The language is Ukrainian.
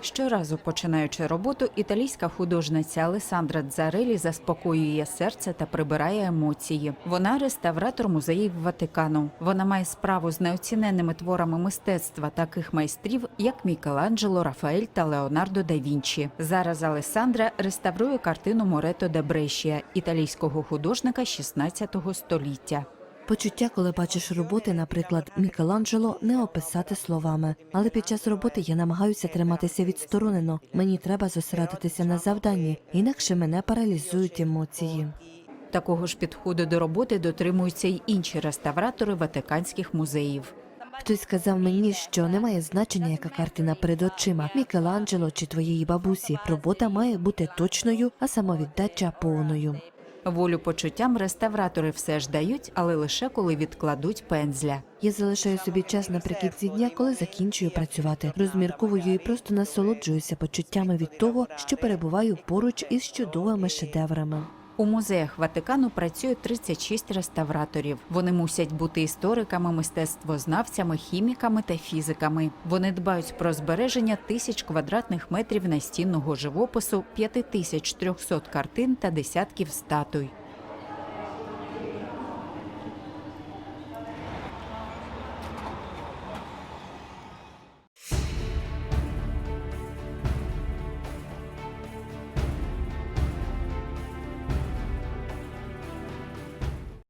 Щоразу починаючи роботу, італійська художниця Алесандра Дзарелі заспокоює серце та прибирає емоції. Вона реставратор музеїв Ватикану. Вона має справу з неоціненними творами мистецтва таких майстрів, як Мікеланджело, Рафаель та Леонардо да Вінчі. Зараз Алесандра реставрує картину Морето де Брешія італійського художника 16 століття. Почуття, коли бачиш роботи, наприклад, Мікеланджело, не описати словами. Але під час роботи я намагаюся триматися відсторонено. Мені треба зосередитися на завданні, інакше мене паралізують емоції. Такого ж підходу до роботи дотримуються й інші реставратори ватиканських музеїв. Хтось сказав мені, що немає значення, яка картина перед очима, Мікеланджело чи твоєї бабусі. Робота має бути точною, а самовіддача повною. Волю почуттям реставратори все ж дають, але лише коли відкладуть пензля. Я залишаю собі час наприкінці дня, коли закінчую працювати. Розмірковую і просто насолоджуюся почуттями від того, що перебуваю поруч із чудовими шедеврами. У музеях Ватикану працює 36 реставраторів. Вони мусять бути істориками, мистецтвознавцями, хіміками та фізиками. Вони дбають про збереження тисяч квадратних метрів настінного живопису, 5300 картин та десятків статуй.